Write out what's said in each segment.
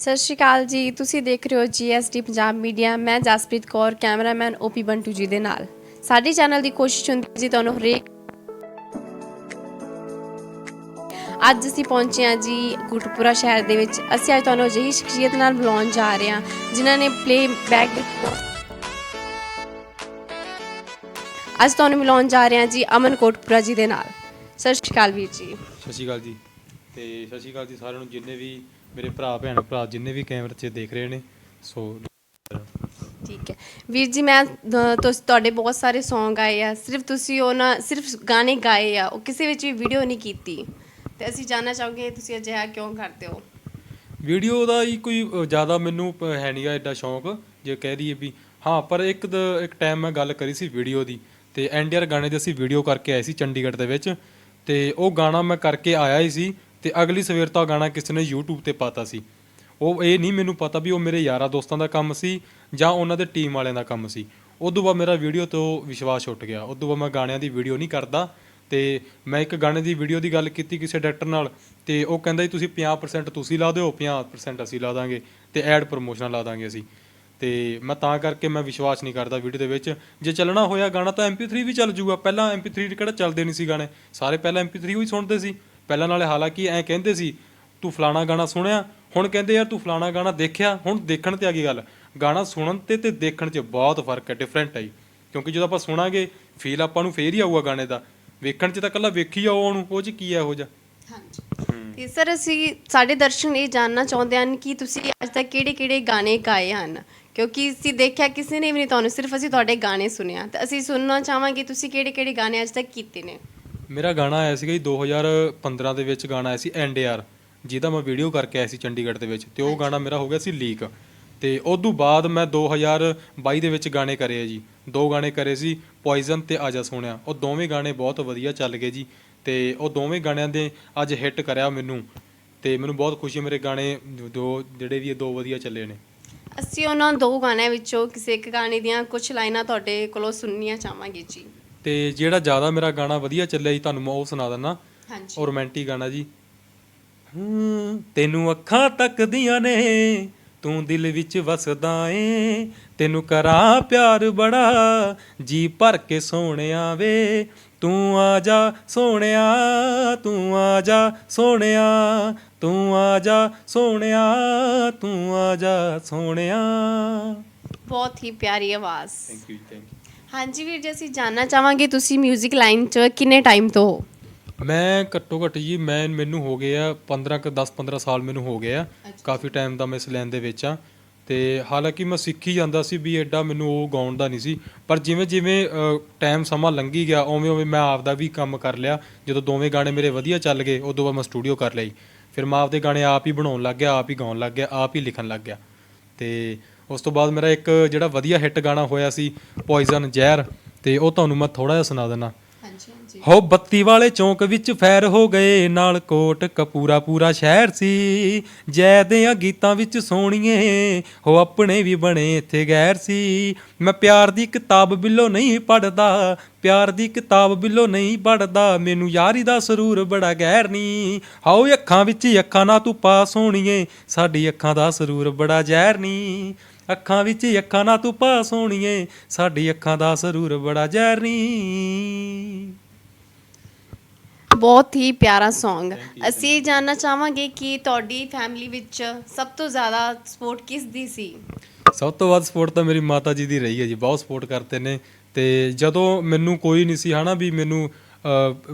ਸਤਿ ਸ਼੍ਰੀ ਅਕਾਲ ਜੀ। ਤੁਸੀਂ ਦੇਖ ਰਹੇ ਹੋ ਜੀਐਸਟੀ ਪੰਜਾਬ ਮੀਡੀਆ। ਮੈਂ ਜਸਪ੍ਰੀਤ ਕੌਰ, ਕੈਮਰਾਮੈਨ ਓਪੀ ਬੰਟੂ ਜੀ ਦੇ ਨਾਲ। ਸਾਡੀ ਚੈਨਲ ਦੀ ਕੋਸ਼ਿਸ਼ ਹੁੰਦੀ ਜੀ ਤੁਹਾਨੂੰ ਹਰੇਕ ਅੱਜ ਅਸੀਂ ਪਹੁੰਚੇ ਹਾਂ ਜੀ ਕੋਟਪੁਰਾ ਸ਼ਹਿਰ ਦੇ ਵਿੱਚ। ਅਸੀਂ ਅੱਜ ਤੁਹਾਨੂੰ ਅਜਿਹੀ ਸ਼ਖਸੀਅਤ ਨਾਲ ਮਿਲਾਉਣ ਜਾ ਰਹੇ ਹਾਂ, ਜਿਨ੍ਹਾਂ ਨੇ ਪਲੇ ਬੈਕ ਅੱਜ ਤੁਹਾਨੂੰ ਮਿਲਾਉਣ ਜਾ ਰਹੇ ਹਾਂ ਜੀ ਅਮਨ ਕੋਟਪੁਰਾ ਜੀ ਦੇ ਨਾਲ। ਸਤਿ ਸ਼੍ਰੀ ਅਕਾਲ ਵੀਰ ਜੀ। ਸਤਿ ਸ਼੍ਰੀ ਅਕਾਲ ਜੀ। ਤੇ ਸਤਿ ਸ਼੍ਰੀ ਅਕਾਲ ਜੀ ਸਾਰਿਆਂ ਨੂੰ, ਜਿੰਨੇ ਵੀ ਮੇਰੇ ਭਰਾ ਭੈਣ ਭਰਾ ਜਿੰਨੇ ਵੀ ਕੈਮਰੇ 'ਚ ਦੇਖ ਰਹੇ ਨੇ ਸੋ ਠੀਕ ਹੈ। ਵੀਰ ਜੀ ਮੈਂ ਅ, ਤੁਸ ਤੁਹਾਡੇ ਬਹੁਤ ਸਾਰੇ Song ਆਏ ਆ। ਸਿਰਫ ਤੁਸੀਂ ਉਹ ਨਾ ਸਿਰਫ ਗਾਣੇ ਗਾਏ ਆ। ਉਹ ਕਿਸੇ ਵਿੱਚ ਵੀ ਵੀਡੀਓ ਨਹੀਂ ਕੀਤੀ। ਤੇ ਅਸੀਂ ਜਾਨਣਾ ਚਾਹੋਗੇ ਤੁਸੀਂ ਅਜਿਹਾ ਕਿਉਂ ਕਰਦੇ ਹੋ? ਵੀਡੀਓ ਦਾ ਹੀ ਕੋਈ ਅ, ਜ਼ਿਆਦਾ ਮੈਨੂੰ ਪ- ਹੈ ਨਹੀਂਗਾ ਐਡਾ ਸ਼ੌਂਕ ਜੇ ਕਹਿ ਦਈਏ ਵੀ ਹਾਂ ਪਰ ਇੱਕ ਦ- ਇੱਕ ਟਾਈਮ ਮੈਂ ਗੱਲ ਕਰੀ ਸੀ ਵੀਡੀਓ ਦੀ। ਤੇ ਐਨਡੀਆਰ ਗਾਣੇ ਦੀ ਅਸੀਂ ਵੀਡੀਓ ਕਰਕੇ ਆਏ ਸੀ ਚੰਡੀਗੜ੍ਹ ਦੇ ਵਿੱਚ। ਤੇ ਉਹ ਗਾਣਾ ਮੈਂ ਕਰਕੇ ਆਇਆ ਹੀ ਸੀ। ਤੇ ਅਗਲੀ ਸਵੇਰ ਤੋਂ ਗਾਣਾ ਕਿਸੇ ਨੇ YouTube ਤੇ ਪਾਤਾ ਸੀ। ਉਹ ਇਹ ਨਹੀਂ ਮੈਨੂੰ ਪਤਾ ਵੀ ਉਹ ਮੇਰੇ ਯਾਰਾਂ ਦੋਸਤਾਂ ਦਾ ਕੰਮ ਸੀ ਜਾਂ ਉਹਨਾਂ ਦੇ ਟੀਮ ਵਾਲਿਆਂ ਦਾ ਕੰਮ ਸੀ। ਉਦੋਂ ਬਾਅਦ ਮੇਰਾ ਵੀਡੀਓ ਤੋਂ ਵਿਸ਼ਵਾਸ ਉੱਠ ਗਿਆ। ਉਦੋਂ ਬਾਅਦ ਮੈਂ ਗਾਣਿਆਂ ਦੀ ਵੀਡੀਓ ਨਹੀਂ ਕਰਦਾ ਤੇ ਮੈਂ ਇੱਕ ਗਾਣੇ ਦੀ ਵੀਡੀਓ ਦੀ ਗੱਲ ਕੀਤੀ ਕਿਸੇ ਡਾਇਰੈਕਟਰ ਨਾਲ ਤੇ ਉਹ ਕਹਿੰਦਾ ਜੀ, ਤੁਸੀਂ 50% ਤੁਸੀਂ ਲਾ ਦਿਓ 50% ਅਸੀਂ ਲਾ ਦਾਂਗੇ ਤੇ ਐਡ ਪ੍ਰੋਮੋਸ਼ਨ ਲਾ ਦਾਂਗੇ ਅਸੀਂ। ਤੇ ਮੈਂ ਤਾਂ ਕਰਕੇ ਮੈਂ ਵਿਸ਼ਵਾਸ ਨਹੀਂ ਕਰਦਾ ਵੀਡੀਓ ਦੇ ਵਿੱਚ। ਜੇ ਚੱਲਣਾ ਹੋਇਆ ਗਾਣਾ ਤਾਂ MP3 ਵੀ ਚੱਲ ਜੂਗਾ। ਪਹਿਲਾਂ MP3 ਕਿਹੜਾ ਚੱਲਦੇ ਨਹੀਂ ਸੀ ਗਾਣੇ। ਸਾਰੇ ਪਹਿਲਾਂ MP3 ਹੀ ਸੁਣਦੇ ਸੀ। ਪਹਿਲਾਂ ਨਾਲੇ ਹਾਲਾਂਕਿ ਐਂ ਕਹਿੰਦੇ ਸੀ ਤੂੰ ਫਲਾਣਾ ਗਾਣਾ ਸੁਣਿਆ? ਹੁਣ ਕਹਿੰਦੇ ਯਾਰ ਤੂੰ ਫਲਾਣਾ ਗਾਣਾ ਦੇਖਿਆ? ਹੁਣ ਦੇਖਣ ਤੇ ਆ ਗਈ ਗੱਲ। ਗਾਣਾ ਸੁਣਨ ਤੇ ਤੇ ਦੇਖਣ 'ਚ ਬਹੁਤ ਫ਼ਰਕ ਹੈ ਡਿਫਰੈਂਟ ਹੈ ਕਿਉਂਕਿ ਜਦੋਂ ਆਪਾਂ ਸੁਣਾਂਗੇ ਫੀਲ ਆਪਾਂ ਨੂੰ ਫੇਰ ਹੀ ਆਊਗਾ ਗਾਣੇ ਦਾ। ਵੇਖਣ 'ਚ ਤਾਂ ਕੱਲਾ ਵੇਖੀ ਜਾਓ ਉਹਨੂੰ ਉਹ 'ਚ ਕੀ ਹੈ ਇਹੋ ਜਿਹਾ? ਹਾਂਜੀ। ਤੇ ਸਰ ਅਸੀਂ ਸਾਡੇ ਦਰਸ਼ਕ ਇਹ ਜਾਨਣਾ ਚਾਹੁੰਦੇ ਹਨ ਕਿ ਤੁਸੀਂ ਅੱਜ ਤੱਕ ਕਿਹੜੇ-ਕਿਹੜੇ ਗਾਣੇ ਗਾਏ ਹਨ? ਕਿਉਂਕਿ ਅਸੀਂ ਦੇਖਿਆ ਕਿਸੇ ਨੇ ਵੀ ਨਹੀਂ ਤੁਹਾਨੂੰ ਸਿਰਫ ਅਸੀਂ ਤੁਹਾਡੇ ਗਾਣੇ ਸੁਣਿਆ। ਤੇ ਅਸੀਂ ਸੁਣਨਾ ਚਾਹਾਂਗੇ ਤੁਸੀਂ ਕਿਹੜੇ-ਕਿਹੜੇ ਗਾਣੇ ਅੱਜ ਤੱਕ ਕੀਤੇ ਨੇ? ਮੇਰਾ ਗਾਣਾ ਆਇਆ ਸੀਗਾ ਜੀ 2015 ਦੇ ਵਿੱਚ ਗਾਣਾ ਆਇਆ ਸੀ ਐਨਡੀਆਰ ਜਿਹਦਾ ਮੈਂ ਵੀਡੀਓ ਕਰਕੇ ਆਇਆ ਸੀ ਚੰਡੀਗੜ੍ਹ ਦੇ ਵਿੱਚ ਤੇ ਉਹ ਗਾਣਾ ਮੇਰਾ ਹੋ ਗਿਆ ਸੀ ਲੀਕ। ਤੇ ਉਸ ਤੋਂ ਬਾਅਦ ਮੈਂ 2022 ਦੇ ਵਿੱਚ ਗਾਣੇ ਕਰੇ ਆ ਜੀ। ਦੋ ਗਾਣੇ ਕਰੇ ਸੀ ਪੋਇਜ਼ਨ ਤੇ ਆਜਾ ਸੋਹਣਿਆ। ਉਹ ਦੋਵੇਂ ਗਾਣੇ ਬਹੁਤ ਵਧੀਆ ਚੱਲ ਗਏ ਜੀ ਤੇ ਉਹ ਦੋਵੇਂ ਗਾਣਿਆਂ ਦੇ ਅੱਜ ਹਿੱਟ ਕਰਿਆ ਮੈਨੂੰ ਤੇ ਮੈਨੂੰ ਬਹੁਤ ਖੁਸ਼ੀ ਮੇਰੇ ਗਾਣੇ ਦੋ ਜਿਹੜੇ ਵੀ ਇਹ ਦੋ ਵਧੀਆ ਚੱਲੇ ਨੇ। ਅਸੀਂ ਉਹਨਾਂ ਦੋ ਗਾਣਿਆਂ ਵਿੱਚੋਂ ਕਿਸੇ ਇੱਕ ਗਾਣੇ ਦੀਆਂ ਕੁਝ ਲਾਈਨਾਂ ਤੁਹਾਡੇ ਕੋਲੋਂ ਸੁਣਨੀਆਂ ਚਾਹਾਂਗੇ ਜੀ। ਤੇ ਜਿਹੜਾ ਜ਼ਿਆਦਾ ਮੇਰਾ ਗਾਣਾ ਵਧੀਆ ਚੱਲਿਆ ਜੀ ਤੁਹਾਨੂੰ ਮੈਂ ਉਹ ਸੁਣਾ ਦਿੰਦਾ ਹਾਂਜੀ। ਉਹ ਰੋਮਾਂਟਿਕ ਗਾਣਾ ਜੀ। ਹੂੰ, ਤੈਨੂੰ ਅੱਖਾਂ ਤੱਕਦੀਆਂ ਨੇ ਤੂੰ ਦਿਲ ਵਿੱਚ ਵਸਦਾ ਏ। ਤੈਨੂੰ ਕਰਾਂ ਪਿਆਰ ਬੜਾ ਜੀ ਭਰ ਕੇ ਸੋਹਣਿਆ ਵੇ। ਤੂੰ ਆ ਜਾ ਸੋਹਣਿਆ ਤੂੰ ਆ ਜਾ ਸੋਹਣਿਆ ਤੂੰ ਆ ਜਾ ਸੋਹਣਿਆ ਤੂੰ ਆ ਜਾ ਸੋਹਣਿਆ। ਬਹੁਤ ਹੀ ਪਿਆਰੀ ਆਵਾਜ਼। ਥੈਂਕ ਯੂ ਥੈਂਕ ਯੂ ਹਾਂਜੀ ਵੀਰ ਜੀ ਅਸੀਂ ਜਾਨਣਾ ਚਾਹਾਂਗੇ ਤੁਸੀਂ 뮤직 ਲਾਈਨ 'ਚ ਕਿੰਨੇ ਟਾਈਮ ਤੋਂ ਹੋ? ਮੈਂ ਘੱਟੋ ਘੱਟ ਜੀ ਮੈਂ ਮੈਨੂੰ ਹੋ ਗਏ ਆ 15 ਕ 10 15 ਸਾਲ ਮੈਨੂੰ ਹੋ ਗਏ ਆ। ਕਾਫੀ ਟਾਈਮ ਦਾ ਮੈਂ ਇਸ ਲਾਈਨ ਦੇ ਵਿੱਚ ਆ। ਤੇ ਹਾਲਾਂਕਿ ਮੈਂ ਸਿੱਖੀ ਜਾਂਦਾ ਸੀ ਵੀ ਐਡਾ ਮੈਨੂੰ ਉਹ ਗਾਉਣ ਦਾ ਨਹੀਂ ਸੀ। ਪਰ ਜਿਵੇਂ ਜਿਵੇਂ ਟਾਈਮ ਸਮਾਂ ਲੰਘੀ ਗਿਆ ਉਵੇਂ ਉਵੇਂ ਮੈਂ ਆਪਦਾ ਵੀ ਕੰਮ ਕਰ ਲਿਆ। ਜਦੋਂ ਦੋਵੇਂ ਗਾਣੇ ਮੇਰੇ ਵਧੀਆ ਚੱਲ ਗਏ ਉਦੋਂ ਬਾਅਦ ਮੈਂ ਸਟੂਡੀਓ ਕਰ ਲਈ। ਫਿਰ ਮੈਂ ਆਪਦੇ ਗਾਣੇ ਆਪ ਹੀ ਬਣਾਉਣ ਲੱਗ ਗਿਆ ਆਪ ਹੀ ਗਾਉਣ ਲੱਗ ਗਿਆ ਆਪ ਹੀ ਲਿਖਣ ਲੱਗ ਗਿਆ। ਤੇ ਉਸ ਤੋਂ ਬਾਅਦ ਮੇਰਾ ਇੱਕ ਜਿਹੜਾ ਵਧੀਆ ਹਿੱਟ ਗਾਣਾ ਹੋਇਆ ਸੀ ਪੋਇਜ਼ਨ ਜ਼ਹਿਰ ਤੇ ਉਹ ਤੁਹਾਨੂੰ ਮੈਂ ਥੋੜਾ ਜਿਹਾ ਸੁਣਾ ਹਾਂਜੀ ਹਾਂਜੀ। ਹੋ ਬੱਤੀ ਵਾਲੇ ਚੌਂਕ ਵਿੱਚ ਫੈਰ ਹੋ ਗਏ ਨਾਲ ਕੋਟ ਕਪੂਰਾ ਪੂਰਾ ਸ਼ਹਿਰ ਸੀ। ਜੈ ਦੇ ਗੀਤਾਂ ਵਿੱਚ ਸੋਹਣੀਏ ਹੋ ਆਪਣੇ ਵੀ ਬਣੇ ਇੱਥੇ ਗੈਰ ਸੀ। ਮੈਂ ਪਿਆਰ ਦੀ ਕਿਤਾਬ ਬਿੱਲੋ ਨਹੀਂ ਪੜਦਾ ਪਿਆਰ ਦੀ ਕਿਤਾਬ ਬਿੱਲੋ ਨਹੀਂ ਪੜਦਾ ਮੈਨੂੰ ਯਾਰੀ ਦਾ ਸਰੂਰ ਬੜਾ ਗਹਿਰ ਨੀ। ਹਾਓ ਅੱਖਾਂ ਵਿੱਚ ਅੱਖਾਂ ਨਾ ਤੂੰ ਪਾ ਸੋਹਣੀਏ ਸਾਡੀ ਅੱਖਾਂ ਦਾ ਸਰੂਰ ਬੜਾ ਜ਼ਹਿਰ ਨੀ। ਅੱਖਾਂ ਵਿੱਚ ਅੱਖਾਂ ਨਾ ਤੂੰ ਪਾ ਸੋਹਣੀਏ ਸਾਡੀ ਅੱਖਾਂ ਦਾ ਸਰੂਰ ਬੜਾ ਜ਼ਹਿਰ। ਬਹੁਤ ਹੀ ਪਿਆਰਾ Song ਅਸੀਂ ਇਹ ਜਾਨਣਾ ਚਾਹਾਂਗੇ ਕਿ ਤੁਹਾਡੀ ਫੈਮਿਲੀ ਵਿੱਚ ਸਭ ਤੋਂ ਜ਼ਿਆਦਾ ਸਪੋਰਟ ਕਿਸ ਦੀ ਸੀ? ਸਭ ਤੋਂ ਵੱਧ ਸਪੋਰਟ ਤਾਂ ਮੇਰੀ ਮਾਤਾ ਜੀ ਦੀ ਰਹੀ ਹੈ ਜੀ ਬਹੁਤ ਸਪੋਰਟ ਕਰਦੇ ਨੇ। ਤੇ ਜਦੋਂ ਮੈਨੂੰ ਕੋਈ ਨਹੀਂ ਸੀ ਹਨਾ ਵੀ ਮੈਨੂੰ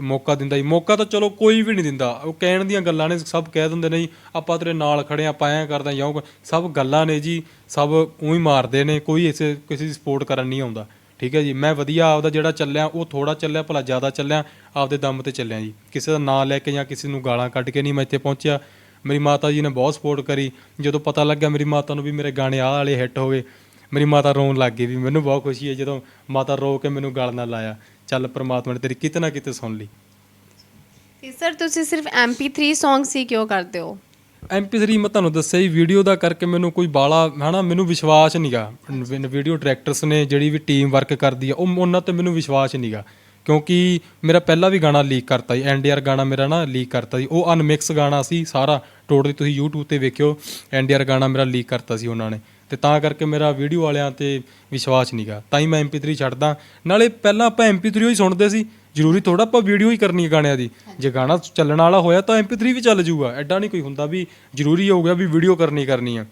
ਮੌਕਾ ਦਿੰਦਾ ਜੀ। ਮੌਕਾ ਤਾਂ ਚਲੋ ਕੋਈ ਵੀ ਨਹੀਂ ਦਿੰਦਾ। ਉਹ ਕਹਿਣ ਦੀਆਂ ਗੱਲਾਂ ਨੇ, ਸਭ ਕਹਿ ਦਿੰਦੇ ਨੇ ਜੀ, ਆਪਾਂ ਤੇਰੇ ਨਾਲ ਖੜੇ ਆਪਾਂ ਐਂ ਕਰਦਾ ਜਾਂ ਸਭ ਗੱਲਾਂ ਨੇ ਜੀ, ਸਭ ਉਹੀ ਮਾਰਦੇ ਨੇ, ਕੋਈ ਇਸੇ, ਕਿਸੇ ਦੀ ਸਪੋਰਟ ਕਰਨ ਨਹੀਂ ਆਉਂਦਾ। ਠੀਕ ਹੈ ਜੀ? ਮੈਂ ਵਧੀਆ ਆਪਦਾ ਜਿਹੜਾ ਚੱਲਿਆ, ਉਹ ਥੋੜਾ ਚੱਲਿਆ, ਭਲਾ ਜ਼ਿਆਦਾ ਚੱਲਿਆ, ਆਪਦੇ ਦਮ ਤੇ ਚੱਲਿਆ ਜੀ। ਕਿਸੇ ਦਾ ਨਾਂ ਲੈ ਕੇ ਜਾਂ ਕਿਸੇ ਨੂੰ ਗਾਲਾਂ ਕੱਢ ਕੇ ਨਹੀਂ ਮੈਂ ਇੱਥੇ ਪਹੁੰਚਿਆ। ਮੇਰੀ ਮਾਤਾ ਜੀ ਨੇ ਬਹੁਤ ਸਪੋਰਟ ਕਰੀ। ਜਦੋਂ ਪਤਾ ਲੱਗਿਆ ਮੇਰੀ ਮਾਤਾ ਨੂੰ ਵੀ ਮੇਰੇ ਗਾਣੇ ਆਹ ਵਾਲੇ ਹਿੱਟ ਹੋ ਗਏ, ਮੇਰੀ ਮਾਤਾ ਰੋਣ ਲੱਗ ਗਈ ਵੀ ਮੈਨੂੰ ਬਹੁਤ ਖੁਸ਼ੀ ਹੈ ਜਦੋਂ ਮਾਤਾ ਰੋ ਕੇ ਮੈਨੂੰ ਗਲ ਨਾਲ ਲਾਇਆ। ਚੱਲ ਪ੍ਰਮਾਤਮਾ ਨੇ ਤੇਰੀ ਕਿਤੇ ਨਾ ਕਿਤੇ ਸੁਣ ਲਈ। ਤੇ ਸਰ ਤੁਸੀਂ ਸਿਰਫ MP3 Song ਸੀ ਕਿਉਂ ਕਰਦੇ ਹੋ? MP3 ਮੈਂ ਤੁਹਾਨੂੰ ਦੱਸਿਆ ਹੀ ਵੀਡੀਓ ਦਾ ਕਰਕੇ ਮੈਨੂੰ ਕੋਈ ਬਾਲਾ ਹਨਾ ਮੈਨੂੰ ਵਿਸ਼ਵਾਸ ਨਹੀਂਗਾ ਵੀਡੀਓ ਡਾਇਰੈਕਟਰਸ ਨੇ ਜਿਹੜੀ ਵੀ ਟੀਮ ਵਰਕ ਕਰਦੀ ਆ ਉਹ ਉਹਨਾਂ ਤੇ ਮੈਨੂੰ ਵਿਸ਼ਵਾਸ ਨਹੀਂਗਾ ਕਿਉਂਕਿ ਮੇਰਾ ਪਹਿਲਾ ਵੀ ਗਾਣਾ ਲੀਕ ਕਰਤਾ ਜੀ ਐਨਡੀਆਰ ਗਾਣਾ ਮੇਰਾ ਨਾ ਲੀਕ ਕਰਤਾ ਸੀ ਉਹ ਅਨਮਿਕਸ ਗਾਣਾ ਸੀ ਸਾਰਾ ਟੋਟਲੀ ਤੁਸੀਂ YouTube ਤੇ ਵੇਖਿਓ ਐਨਡੀਆਰ ਗਾਣਾ ਮੇਰਾ ਲੀਕ ਕਰਤਾ ਸੀ ਉਹਨਾਂ ਨੇ। ਤੇ ਤਾਂ ਕਰਕੇ ਮੇਰਾ ਵੀਡੀਓ ਵਾਲਿਆਂ ਤੇ ਵਿਸ਼ਵਾਸ ਨਹੀਂਗਾ ਤਾਂ ਹੀ ਮੈਂ MP3 ਛੱਡਦਾ। ਨਾਲੇ ਪਹਿਲਾਂ ਆਪਾਂ MP3 ਹੀ ਸੁਣਦੇ ਸੀ। ਜ਼ਰੂਰੀ ਥੋੜਾ ਆਪਾਂ ਵੀਡੀਓ ਹੀ ਕਰਨੀ ਹੈ ਗਾਣਿਆਂ ਦੀ। ਜੇ ਗਾਣਾ ਚੱਲਣ ਵਾਲਾ ਹੋਇਆ ਤਾਂ MP3 ਵੀ ਚੱਲ ਜਾਊਗਾ ਐਡਾ ਨਹੀਂ ਕੋਈ ਹੁੰਦਾ ਵੀ ਜ਼ਰੂਰੀ ਹੋ ਗਿਆ ਵੀ ਵੀਡੀਓ ਕਰਨੀ ਕਰਨੀ ਆ।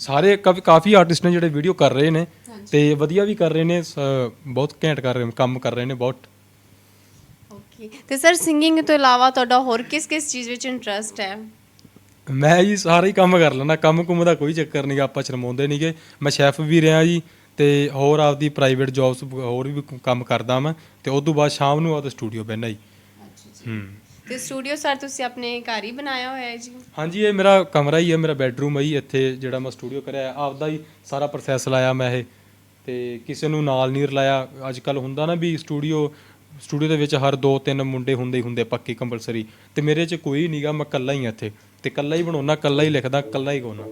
ਸਾਰੇ ਕਾਫੀ ਆਰਟਿਸਟ ਨੇ ਜਿਹੜੇ ਵੀਡੀਓ ਕਰ ਰਹੇ ਨੇ ਤੇ ਵਧੀਆ ਵੀ ਕਰ ਰਹੇ ਨੇ ਬਹੁਤ ਘੈਂਟ ਕਰ ਰਹੇ ਕੰਮ ਕਰ ਰਹੇ ਨੇ ਬਹੁਤ। ਓਕੇ ਤੇ ਸਰ ਸਿੰਗਿੰਗ ਤੋਂ ਇਲਾਵਾ ਤੁਹਾਡਾ ਹੋਰ ਕਿਸ ਕਿਸ ਚੀਜ਼ ਵਿੱਚ ਇੰਟਰਸਟ ਹੈ? ਮੈਂ ਜੀ ਸਾਰੇ ਹੀ ਕੰਮ ਕਰ ਲੈਣਾ ਕੰਮ ਕੁੰਮ ਦਾ ਕੋਈ ਚੱਕਰ ਨਹੀਂਗਾ ਆਪਾਂ ਸ਼ਰਮਾਉਂਦੇ ਨਹੀਂਗੇ ਮੈਂ ਸ਼ੈਫ ਵੀ ਰਿਹਾ ਜੀ ਤੇ ਹੋਰ ਆਪਦੀ ਪ੍ਰਾਈਵੇਟ ਜੌਬਸ ਹੋਰ ਵੀ ਕੰਮ ਕਰਦਾ ਮੈਂ ਤੇ ਉਸ ਤੋਂ ਬਾਅਦ ਸ਼ਾਮ ਨੂੰ ਆਪਦਾ ਸਟੂਡੀਓ ਬਹਿਣਾ ਜੀ। ਹੂੰ। ਤੇ ਸਟੂਡੀਓ ਸਰ ਤੁਸੀਂ ਆਪਣੇ ਘਰ ਹੀ ਬਣਾਇਆ ਹੋਇਆ ਹੈ ਜੀ? ਹਾਂਜੀ ਇਹ ਮੇਰਾ ਕਮਰਾ ਹੀ ਹੈ ਮੇਰਾ ਬੈੱਡਰੂਮ ਹੈ ਜੀ ਇੱਥੇ ਜਿਹੜਾ ਮੈਂ ਸਟੂਡੀਓ ਕਰਿਆ ਆਪਦਾ ਹੀ ਸਾਰਾ ਪ੍ਰੋਸੈਸ ਲਾਇਆ ਮੈਂ ਇਹ ਤੇ ਕਿਸੇ ਨੂੰ ਨਾਲ ਨਹੀਂ ਰਲਾਇਆ। ਅੱਜ ਕੱਲ ਹੁੰਦਾ ਨਾ ਵੀ ਸਟੂਡੀਓ ਸਟੂਡੀਓ ਦੇ ਵਿੱਚ ਹਰ ਦੋ ਤਿੰਨ ਮੁੰਡੇ ਹੁੰਦੇ ਹੀ ਹੁੰਦੇ ਪੱਕੀ ਕੰਪਲਸਰੀ। ਤੇ ਮੇਰੇ 'ਚ ਕੋਈ ਨਹੀਂਗਾ ਮੈਂ ਇਕੱਲਾ ਹੀ ਹਾਂ ਇੱਥੇ। ਤੇ ਇਕੱਲਾ ਹੀ ਬਣਾਉਣਾ ਇਕੱਲਾ ਹੀ ਲਿਖਦਾ ਇਕੱਲਾ ਹੀ ਗਾਉਣਾ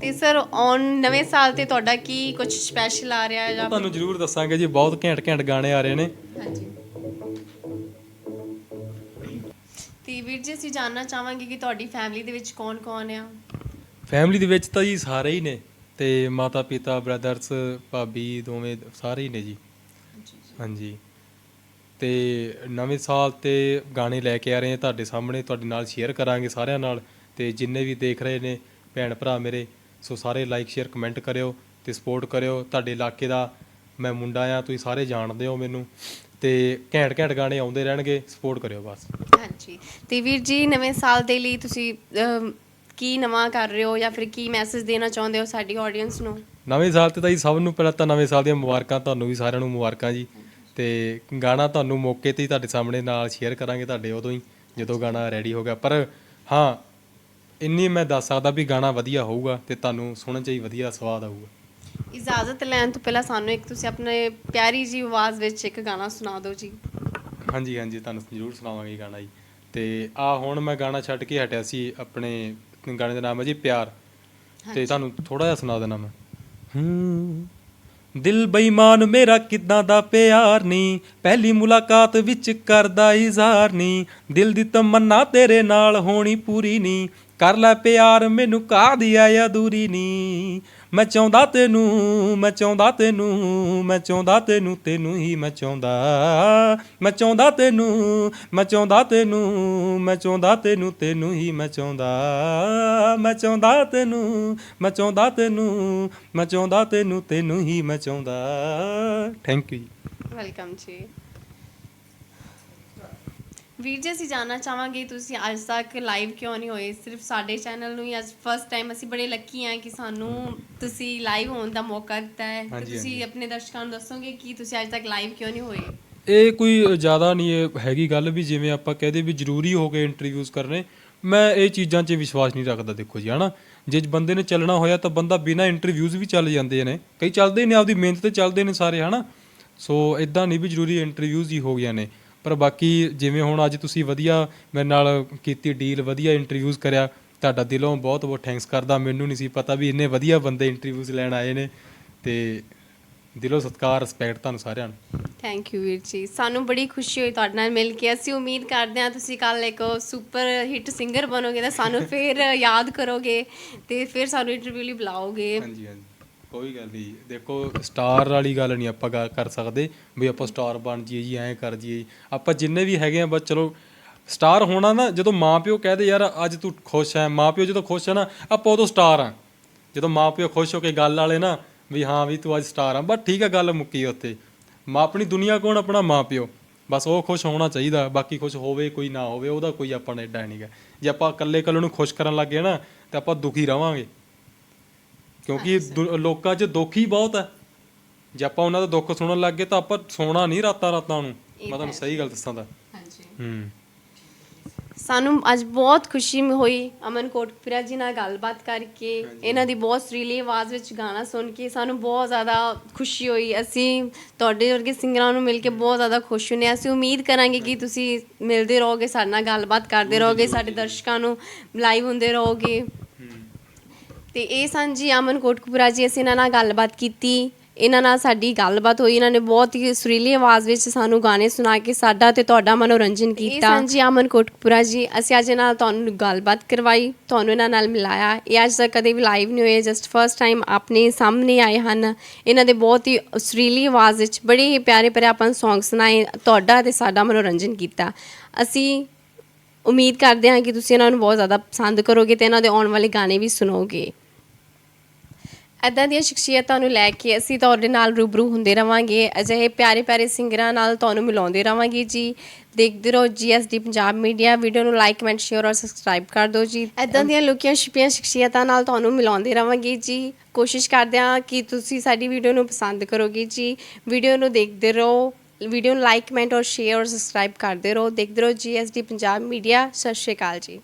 ਤੇ ਸਰ ਔਨ ਨਵੇਂ ਸਾਲ ਤੇ ਤੁਹਾਡਾ ਕੀ ਕੁਝ ਸਪੈਸ਼ਲ ਆ ਰਿਹਾ ਹੈ ਜਾਂ ਤੁਹਾਨੂੰ ਜ਼ਰੂਰ ਦੱਸਾਂਗੇ ਜੀ ਬਹੁਤ ਘੈਂਟ ਘੈਂਟ ਗਾਣੇ ਆ ਰਹੇ ਨੇ। ਹਾਂਜੀ। ਤੇ ਵੀਰ ਜੀ ਅਸੀਂ ਜਾਨਣਾ ਚਾਹਾਂਗੇ ਕਿ ਤੁਹਾਡੀ ਫੈਮਿਲੀ ਦੇ ਵਿੱਚ ਕੌਣ-ਕੌਣ ਆ? ਫੈਮਿਲੀ ਦੇ ਵਿੱਚ ਤਾਂ ਜੀ ਸਾਰੇ ਹੀ ਨੇ। ਤੇ ਮਾਤਾ ਪਿਤਾ ਬ੍ਰਦਰਸ ਭਾਬੀ ਦੋਵੇਂ ਸਾਰੇ ਹੀ ਨੇ ਜੀ। ਹਾਂਜੀ। ਤੇ ਨਵੇਂ ਸਾਲ ਤੇ ਗਾਣੇ ਲੈ ਕੇ ਆ ਰਹੇ ਹਾਂ ਤੁਹਾਡੇ ਸਾਹਮਣੇ ਤੁਹਾਡੇ ਨਾਲ ਸ਼ੇਅਰ ਕਰਾਂਗੇ ਸਾਰਿਆਂ ਨਾਲ ਤੇ ਜਿੰਨੇ ਵੀ ਦੇਖ ਰਹੇ ਨੇ ਭੈਣ ਭਰਾ ਮੇਰੇ ਸੋ ਸਾਰੇ ਲਾਈਕ ਸ਼ੇਅਰ ਕਮੈਂਟ ਕਰਿਓ ਤੇ ਸਪੋਰਟ ਕਰਿਓ। ਤੁਹਾਡੇ ਇਲਾਕੇ ਦਾ ਮੈਂ ਮੁੰਡਾ ਆ ਤੁਸੀਂ ਸਾਰੇ ਜਾਣਦੇ ਹੋ ਮੈਨੂੰ ਤੇ ਘੈਂਟ ਘੈਂਟ ਗਾਣੇ ਆਉਂਦੇ ਰਹਿਣਗੇ ਸਪੋਰਟ ਕਰਿਓ ਬਸ। ਹਾਂਜੀ। ਤੇ ਵੀਰ ਜੀ ਨਵੇਂ ਸਾਲ ਦੇ ਲਈ ਤੁਸੀਂ ਅਮ, ਕੀ ਨਵਾਂ ਕਰ ਰਹੇ ਹੋ ਜਾਂ ਫਿਰ ਕੀ ਮੈਸੇਜ ਦੇਣਾ ਚਾਹੁੰਦੇ ਹੋ ਸਾਡੀ ਆਡੀਅנס ਨੂੰ? ਨਵੇਂ ਸਾਲ ਤੇ ਤਾਂ ਜੀ ਸਭ ਨੂੰ ਪਹਿਲਾਂ ਤਾਂ ਨਵੇਂ ਸਾਲ ਦੀਆਂ ਮੁਬਾਰਕਾਂ ਤੁਹਾਨੂੰ ਵੀ ਸਾਰਿਆਂ ਨੂੰ ਮੁਬਾਰਕਾਂ ਜੀ। ਤੇ ਗਾਣਾ ਤੁਹਾਨੂੰ ਮੌਕੇ ਤੇ ਹੀ ਤੁਹਾਡੇ ਸਾਹਮਣੇ ਨਾਲ ਸ਼ੇਅਰ ਕਰਾਂਗੇ ਤੁਹਾਡੇ ਉਦੋਂ ਹੀ ਜਦੋਂ ਗਾਣਾ ਰੈਡੀ ਹੋ ਗਿਆ। ਪਰ ਹਾਂ ਇੰਨੀ ਮੈਂ ਦੱਸ ਸਕਦਾ ਵੀ ਗਾਣਾ ਵਧੀਆ ਹੋਊਗਾ ਤੇ ਤੁਹਾਨੂੰ ਸੁਣਨ ਚ ਹੀ ਵਧੀਆ ਸਵਾਦ ਆਊਗਾ। ਇਜਾਜ਼ਤ ਲੈਣ ਤੋਂ ਪਹਿਲਾਂ ਸਾਨੂੰ ਇੱਕ ਤੁਸੀਂ ਆਪਣੇ ਪਿਆਰੀ ਜੀ ਆਵਾਜ਼ ਵਿੱਚ ਇੱਕ ਗਾਣਾ ਸੁਣਾ ਦਿਓ ਜੀ। ਹਾਂਜੀ ਹਾਂਜੀ ਤੁਹਾਨੂੰ ਜ਼ਰੂਰ ਸੁਣਾਵਾਂਗੇ ਗਾਣਾ ਜੀ। ਤੇ ਆ ਹੁਣ ਮੈਂ ਗਾਣਾ ਛੱਡ ਕੇ ਹਟਿਆ ਸੀ ਆਪਣੇ ਗਾਣੇ ਦਾ ਨਾਮ ਹੈ ਜੀ ਪਿਆਰ। ਤੇ ਤੁਹਾਨੂੰ ਥੋੜਾ ਜਿਹਾ ਸੁਣਾ ਦੇਣਾ ਮੈਂ। ਹੂੰ ਦਿਲ ਬੇਈਮਾਨ, ਮੇਰਾ ਕਿਦਾਂ ਦਾ ਪਿਆਰ ਨਹੀਂ ਪਹਿਲੀ ਮੁਲਾਕਾਤ ਵਿੱਚ ਕਰਦਾ ਇਜ਼ਹਾਰ ਨਹੀਂ ਦਿਲ ਦੀ ਤਮੰਨਾ ਤੇਰੇ ਨਾਲ ਹੋਣੀ ਪੂਰੀ ਨਹੀਂ ਕਰ ਲੈ ਪਿਆਰ, ਮੈਨੂੰ ਕਾਹਦੀ ਆ ਅਧੂਰੀ ਨਹੀਂ ਮੈਂ ਚਾਹੁੰਦਾ ਤੈਨੂੰ, ਮੈਂ ਚਾਹੁੰਦਾ ਤੈਨੂੰ, ਮੈਂ ਚਾਹੁੰਦਾ ਤੈਨੂੰ ਤੈਨੂੰ ਹੀ ਮੈਂ ਚਾਹੁੰਦਾ। ਮੈਂ ਚਾਹੁੰਦਾ ਤੈਨੂੰ, ਮੈਂ ਚਾਹੁੰਦਾ ਤੈਨੂੰ, ਮੈਂ ਚਾਹੁੰਦਾ ਤੈਨੂੰ ਤੈਨੂੰ ਹੀ ਮੈਂ ਚਾਹੁੰਦਾ। ਮੈਂ ਚਾਹੁੰਦਾ ਤੈਨੂੰ, ਮੈਂ ਚਾਹੁੰਦਾ ਤੈਨੂੰ, ਮੈਂ ਚਾਹੁੰਦਾ ਤੈਨੂੰ ਤੈਨੂੰ ਹੀ ਮੈਂ ਚਾਹੁੰਦਾ। ਥੈਂਕ ਯੂ ਵੈਲਕਮ ਜੀ। ਵੀਰ ਜੀ ਅਸੀਂ ਜਾਨਣਾ ਚਾਹਾਂਗੇ ਤੁਸੀਂ ਅੱਜ ਤੱਕ ਲਾਈਵ ਕਿਉਂ ਨਹੀਂ ਹੋਏ? ਸਿਰਫ ਸਾਡੇ ਚੈਨਲ ਨੂੰ ਹੀ ਅੱਜ ਫਸਟ ਟਾਈਮ ਅਸੀਂ ਬੜੇ ਲੱਕੀ ਹਾਂ ਕਿ ਸਾਨੂੰ ਤੁਸੀਂ ਲਾਈਵ ਹੋਣ ਦਾ ਮੌਕਾ ਦਿੱਤਾ ਹੈ। ਤੇ ਹਾਂਜੀ, ਤੁਸੀਂ ਆਪਣੇ ਦਰਸ਼ਕਾਂ ਨੂੰ ਦੱਸੋਗੇ ਕਿ ਤੁਸੀਂ ਅੱਜ ਤੱਕ ਲਾਈਵ ਕਿਉਂ ਨਹੀਂ ਹੋਏ? ਇਹ ਕੋਈ ਜ਼ਿਆਦਾ ਨਹੀਂ ਇਹ ਹੈਗੀ ਗੱਲ ਵੀ ਜਿਵੇਂ ਆਪਾਂ ਕਹਦੇ ਵੀ ਜ਼ਰੂਰੀ ਹੋ ਗਏ ਇੰਟਰਵਿਊਜ਼ ਕਰਨੇ ਮੈਂ ਇਹ ਚੀਜ਼ਾਂ 'ਚ ਵਿਸ਼ਵਾਸ ਨਹੀਂ ਰੱਖਦਾ ਦੇਖੋ ਜੀ ਹਨਾ? ਜੇ ਬੰਦੇ ਨੇ ਚੱਲਣਾ ਹੋਇਆ ਤਾਂ ਬੰਦਾ ਬਿਨਾਂ ਇੰਟਰਵਿਊਜ਼ ਵੀ ਚੱਲ ਜਾਂਦੇ ਨੇ। ਕਈ ਚੱਲਦੇ ਨੇ ਆਪਦੀ ਮਿਹਨਤ ਤੇ ਚੱਲਦੇ ਨੇ ਸਾਰੇ ਹਨਾ? ਸੋ ਇਦਾਂ ਨਹੀਂ ਵੀ ਜ਼ਰੂਰੀ ਇੰਟਰਵਿਊਜ਼ ਹੀ ਹੋ ਗਈਆਂ ਨੇ। ਪਰ ਬਾਕੀ ਜਿਵੇਂ ਹੁਣ ਅੱਜ ਤੁਸੀਂ ਵਧੀਆ ਮੇਰੇ ਨਾਲ ਕੀਤੀ ਡੀਲ ਵਧੀਆ ਇੰਟਰਵਿਊਜ਼ ਕਰਿਆ ਤੁਹਾਡਾ ਦਿਲੋਂ ਬਹੁਤ ਬਹੁਤ ਥੈਂਕਸ ਕਰਦਾ। ਮੈਨੂੰ ਨਹੀਂ ਸੀ ਪਤਾ ਵੀ ਇੰਨੇ ਵਧੀਆ ਬੰਦੇ ਇੰਟਰਵਿਊਜ਼ ਲੈਣ ਆਏ ਨੇ ਤੇ ਦਿਲੋਂ ਸਤਿਕਾਰ ਰਿਸਪੈਕਟ ਤੁਹਾਨੂੰ ਸਾਰਿਆਂ ਨੂੰ। ਥੈਂਕ ਯੂ ਵੀਰ ਜੀ। ਸਾਨੂੰ ਬੜੀ ਖੁਸ਼ੀ ਹੋਈ ਤੁਹਾਡੇ ਨਾਲ ਮਿਲ ਕੇ। ਅਸੀਂ ਉਮੀਦ ਕਰਦੇ ਹਾਂ ਤੁਸੀਂ ਕੱਲ ਇੱਕ ਸੁਪਰ ਹਿੱਟ ਸਿੰਗਰ ਬਣੋਗੇ ਤਾਂ ਸਾਨੂੰ ਫਿਰ ਯਾਦ ਕਰੋਗੇ ਤੇ ਫਿਰ ਸਾਨੂੰ ਇੰਟਰਵਿਊ ਲਈ ਬੁਲਾਓਗੇ। ਹਾਂਜੀ ਹਾਂਜੀ। ਕੋਈ ਗੱਲ ਨਹੀਂ। ਦੇਖੋ ਸਟਾਰ ਵਾਲੀ ਗੱਲ ਨਹੀਂ ਆਪਾਂ ਗਾ- ਕਰ ਸਕਦੇ ਵੀ ਆਪਾਂ ਸਟਾਰ ਬਣ ਜਾਈਏ ਜੀ, ਐਂ ਕਰ ਜਾਈਏ ਆਪਾਂ ਜਿੰਨੇ ਵੀ ਹੈਗੇ ਆ, ਬਸ ਚਲੋ ਸਟਾਰ ਹੋਣਾ ਨਾ, ਜਦੋਂ ਮਾਪਿਓ ਕਹਦੇ ਯਾਰ, ਅੱਜ ਤੂੰ ਖੁਸ਼ ਹੈ ਮਾਪਿਓ ਜਦੋਂ ਖੁਸ਼ ਹੈ ਨਾ, ਆਪਾਂ ਉਦੋਂ ਸਟਾਰ ਆ। ਜਦੋਂ ਮਾਪਿਓ ਖੁਸ਼ ਹੋ ਕੇ ਗੱਲ ਵਾਲੇ ਨਾ, ਵੀ ਹਾਂ ਵੀ ਤੂੰ ਅੱਜ ਸਟਾਰ ਆ, ਬਸ ਠੀਕ ਆ ਗੱਲ ਮੁੱਕੀ ਉੱਥੇ। ਮਾਂ ਆਪਣੀ ਦੁਨੀਆ ਕੋਣ ਆਪਣਾ? ਮਾਪਿਓ ਬਸ ਉਹ ਖੁਸ਼ ਹੋਣਾ ਚਾਹੀਦਾ, ਬਾਕੀ ਖੁਸ਼ ਹੋਵੇ ਕੋਈ ਨਾ ਹੋਵੇ, ਉਹਦਾ ਕੋਈ ਆਪਾਂ ਨੂੰ ਏਡਾ ਨਹੀਂਗਾ ਜੇ ਆਪਾਂ ਇਕੱਲੇ ਇਕੱਲੇ ਨੂੰ ਖੁਸ਼ ਕਰਨ ਲੱਗੇ ਨਾ, ਤੇ ਆਪਾਂ ਦੁਖੀ ਰਵਾਂਗੇ। ਕਿਉਂਕਿ ਦੁ- ਲੋਕਾਂ 'ਚ ਦੁੱਖ ਹੀ ਬਹੁਤ ਹੈ। ਜੇ ਆਪਾਂ ਉਹਨਾਂ ਦਾ ਦੁੱਖ ਸੁਣਨ ਲੱਗ ਗਏ ਤਾਂ ਆਪਾਂ ਸੋਣਾ ਨਹੀਂ ਰਾਤਾਂ ਰਾਤਾਂ ਨੂੰ। ਮੈਂ ਤੁਹਾਨੂੰ ਸਹੀ ਗੱਲ ਦੱਸਾਂ ਤਾਂ। ਹਾਂਜੀ। ਹੂੰ। ਸਾਨੂੰ ਅੱਜ ਬਹੁਤ ਖੁਸ਼ੀ ਮ- ਹੋਈ ਅਮਨ ਕੋਟਪੁਰਾ ਜੀ ਨਾਲ ਗੱਲਬਾਤ ਕਰਕੇ। ਇਹਨਾਂ ਦੀ ਬਹੁਤ ਸੁਰੀਲੀ ਆਵਾਜ਼ ਵਿੱਚ ਗਾਣਾ ਸੁਣ ਕੇ ਸਾਨੂੰ ਬਹੁਤ ਜ਼ਿਆਦਾ ਖੁਸ਼ੀ ਹੋਈ। ਅਸੀਂ ਤੁਹਾਡੇ ਵਰਗੇ ਸਿੰਗਰਾਂ ਨੂੰ ਮਿਲ ਕੇ ਬਹੁਤ ਜ਼ਿਆਦਾ ਖੁਸ਼ ਹੁੰਨੇ ਹਾਂ। ਅਸੀਂ ਉਮੀਦ ਕਰਾਂਗੇ ਕਿ ਤੁਸੀਂ ਮਿਲਦੇ ਰਹੋਗੇ ਸਾਡੇ ਨਾਲ ਗੱਲਬਾਤ ਕਰਦੇ ਰਹੋਗੇ ਸਾਡੇ ਦਰਸ਼ਕਾਂ ਨੂੰ ਲਾਈਵ ਹੁੰਦੇ ਰਹੋਗੇ। ਤੇ ਇਹ ਸਨ ਜੀ ਅਮਨ ਕੋਟਕਪੁਰਾ ਜੀ ਅਸੀਂ ਇਹਨਾਂ ਨਾਲ ਗੱਲਬਾਤ ਕੀਤੀ। ਇਹਨਾਂ ਨਾਲ ਸਾਡੀ ਗੱਲਬਾਤ ਹੋਈ। ਇਹਨਾਂ ਨੇ ਬਹੁਤ ਹੀ ਸੁਰੀਲੀ ਆਵਾਜ਼ ਵਿੱਚ ਸਾਨੂੰ ਗਾਣੇ ਸੁਣਾ ਕੇ ਸਾਡਾ ਤੇ ਤੁਹਾਡਾ ਮਨੋਰੰਜਨ ਕੀਤਾ। ਹਾਂਜੀ ਅਮਨ ਕੋਟਕਪੁਰਾ ਜੀ ਅਸੀਂ ਅੱਜ ਇਹਨਾਂ ਨਾਲ ਤੁਹਾਨੂੰ ਗੱਲਬਾਤ ਕਰਵਾਈ ਤੁਹਾਨੂੰ ਇਹਨਾਂ ਨਾਲ ਮਿਲਾਇਆ। ਇਹ ਅੱਜ ਤੱਕ ਕਦੇ ਵੀ ਲਾਈਵ ਨਹੀਂ ਹੋਏ ਜਸਟ ਫਰਸਟ ਟਾਈਮ ਆਪਣੇ ਸਾਹਮਣੇ ਆਏ ਹਨ। ਇਹਨਾਂ ਦੇ ਬਹੁਤ ਹੀ ਸੁਰੀਲੀ ਆਵਾਜ਼ ਵਿੱਚ ਬੜੇ ਹੀ ਪਿਆਰੇ ਪਿਆਰੇ ਆਪਾਂ ਨੂੰ Song ਸੁਣਾਏ ਤੁਹਾਡਾ ਤੇ ਸਾਡਾ ਮਨੋਰੰਜਨ ਕੀਤਾ। ਅਸੀਂ ਉਮੀਦ ਕਰਦੇ ਹਾਂ ਕਿ ਤੁਸੀਂ ਇਹਨਾਂ ਨੂੰ ਬਹੁਤ ਜ਼ਿਆਦਾ ਪਸੰਦ ਕਰੋਗੇ ਤੇ ਇਹਨਾਂ ਦੇ ਆਉਣ ਵਾਲੇ ਗਾਣੇ ਵੀ ਸੁਣੋਗੇ। ਐਦਾਂ ਦੀਆਂ ਸ਼ਖਸੀਅਤਾਂ ਨੂੰ ਲੈ ਕੇ ਅਸੀਂ ਤੁਹਾਡੇ ਨਾਲ ਰੂਬਰੂ ਹੁੰਦੇ ਰਵਾਂਗੇ। ਅਜਿਹੇ ਪਿਆਰੇ ਪਿਆਰੇ ਸਿੰਗਰਾਂ ਨਾਲ ਤੁਹਾਨੂੰ ਮਿਲਾਉਂਦੇ ਰਵਾਂਗੇ ਜੀ। ਦੇਖਦੇ ਰਹੋ ਜੀਐਸਡੀ ਪੰਜਾਬ ਮੀਡੀਆ। ਵੀਡੀਓ ਨੂੰ ਲਾਈਕ ਕਮੈਂਟ ਸ਼ੇਅਰ ਔਰ ਸਬਸਕ੍ਰਾਈਬ ਕਰ ਦਿਓ ਜੀ। ਐਦਾਂ ਦੀਆਂ ਲੁਕੀਆਂ ਛਿਪੀਆਂ ਸ਼ਖਸੀਅਤਾਂ ਨਾਲ ਤੁਹਾਨੂੰ ਮਿਲਾਉਂਦੇ ਰਵਾਂਗੇ ਜੀ। ਕੋਸ਼ਿਸ਼ ਕਰਦੇ ਹਾਂ ਕਿ ਤੁਸੀਂ ਸਾਡੀ ਵੀਡੀਓ ਨੂੰ ਪਸੰਦ ਕਰੋਗੇ ਜੀ। ਵੀਡੀਓ ਨੂੰ ਦੇਖਦੇ ਰਹੋ। ਵੀਡੀਓ ਨੂੰ ਲਾਈਕ ਕਮੈਂਟ ਔਰ ਸ਼ੇਅਰ ਔਰ ਸਬਸਕ੍ਰਾਈਬ ਕਰਦੇ ਰਹੋ। ਦੇਖਦੇ ਰਹੋ ਜੀਐਸਡੀ ਪੰਜਾਬ ਮੀਡੀਆ। ਸਤਿ ਸ਼੍ਰੀ ਅਕਾਲ ਜੀ।